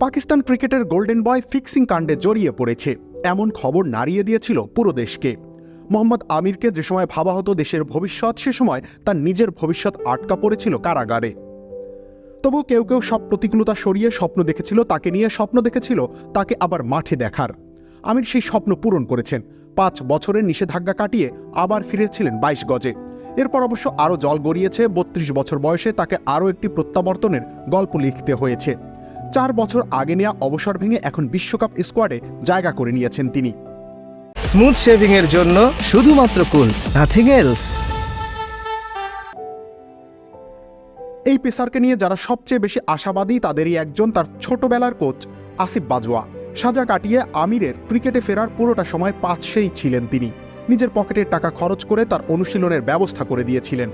পাকিস্তান ক্রিকেটের golden boy fixing কাণ্ডে জড়িয়ে পড়েছে। এমন খবর নাড়িয়ে দিয়েছিল পুরো দেশকে। মোহাম্মদ আমিরকে যে সময় ভাবা হতো দেশের ভবিষ্যৎ, সে সময় তার নিজের ভবিষ্যৎ আটকা পড়েছিল কারাগারে। তবু কেউ কেউ সব প্রতিকূলতা সরিয়ে স্বপ্ন দেখেছিল, তাকে নিয়ে স্বপ্ন দেখেছিল, তাকে আবার মাঠে দেখার। আমির সেই স্বপ্ন পূরণ করেছেন। পাঁচ বছরের নিষেধাজ্ঞা কাটিয়ে আবার ফিরেছিলেন বাইশ গজে। এরপর অবশ্য আরও জল গড়িয়েছে, বত্রিশ বছর বয়সে তাকে আরও একটি প্রত্যাবর্তনের গল্প লিখতে হয়েছে। চার বছর আগে নেওয়া অবসর ভেঙে এখন বিশ্বকাপ স্কোয়াডে জায়গা করে নিয়েছেন তিনি। স্মুথ শেভিং এর জন্য শুধুমাত্র কুল নাথিং এলস এই পেসারকে নিয়ে যারা সবচেয়ে বেশি আশাবাদী তাদেরই একজন তার ছোটবেলার কোচ আসিফ বাজওয়া। সাজা কাটিয়ে আমিরের ক্রিকেটে ফেরার পুরোটা সময় পাঁচশেই ছিলেন তিনি। নিজের পকেটের টাকা খরচ করে তার অনুশীলনের ব্যবস্থা করে দিয়েছিলেন।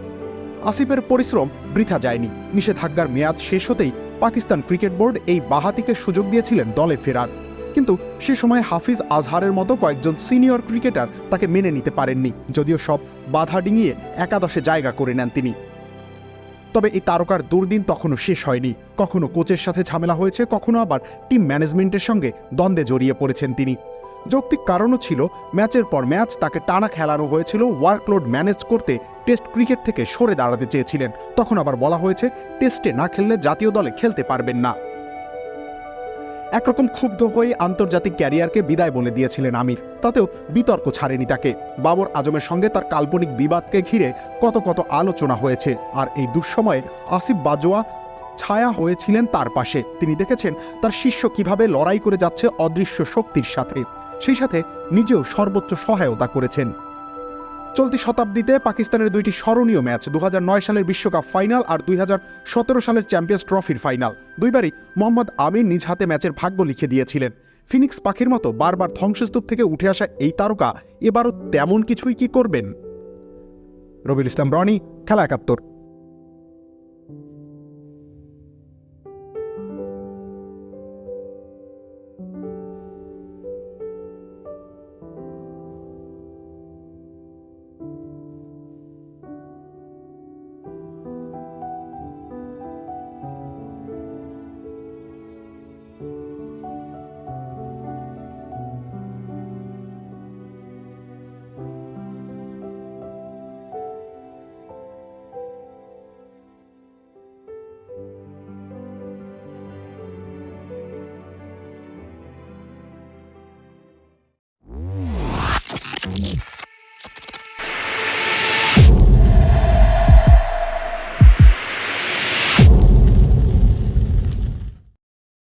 আসিফের পরিশ্রম বৃথা যায়নি। নিষেধাজ্ঞার মেয়াদ শেষ হতেই পাকিস্তান ক্রিকেট বোর্ড এই বাহাতিকে সুযোগ দিয়েছিলেন দলে ফেরার। কিন্তু সে সময় হাফিজ আজহারের মতো কয়েকজন সিনিয়র ক্রিকেটার তাকে মেনে নিতে পারেননি, যদিও সব বাধা ডিঙিয়ে একাদশে জায়গা করে নেন তিনি। তবে এই তারকার দুর্দিন তখনও শেষ হয়নি। কখনো কোচের সাথে ঝামেলা হয়েছে, কখনো আবার টিম ম্যানেজমেন্টের সঙ্গে দ্বন্দ্বে জড়িয়ে পড়েছেন তিনি। যৌক্তিক কারণও ছিল, ম্যাচের পর ম্যাচ তাকে টানা খেলানো হয়েছিল, ওয়ার্কলোড ম্যানেজ করতে টেস্ট ক্রিকেট থেকে সরে দাঁড়াতে চেয়েছিলেন। তখন আবার বলা হয়েছে, টেস্টে না খেললে জাতীয় দলে খেলতে পারবেন না। একরকম ক্ষুব্ধ হয়ে আন্তর্জাতিক ক্যারিয়ারকে বিদায় বলে দিয়েছিলেন আমির। তাতেও বিতর্ক ছাড়েনি তাকে। বাবর আজমের সঙ্গে তার কাল্পনিক বিবাদকে ঘিরে কত কত আলোচনা হয়েছে। আর এই দুঃসময়ে আসিফ বাজোয়া ছায়া হয়েছিলেন তার পাশে। তিনি দেখেছেন তার শিষ্য কীভাবে লড়াই করে যাচ্ছে অদৃশ্য শক্তির সাথে। সেই সাথে নিজেও সর্বোচ্চ সহায়তা করেছেন। চলতি শতাব্দীতে পাকিস্তানের দুইটি স্মরণীয় ম্যাচ দু সালের বিশ্বকাপ ফাইনাল আর দুই হাজার সতেরো সালের চ্যাম্পিয়ন্স ট্রফির ফাইনাল। দুইবারই মোহাম্মদ আমির নিজ হাতে ম্যাচের ভাগ্য লিখে দিয়েছিলেন। ফিনিক্স পাখির মতো বারবার ধ্বংসস্তূপ থেকে উঠে আসা এই তারকা এবারও তেমন কিছুই কি করবেন? রবিল ইসলাম রনি, খেলা একাত্তর।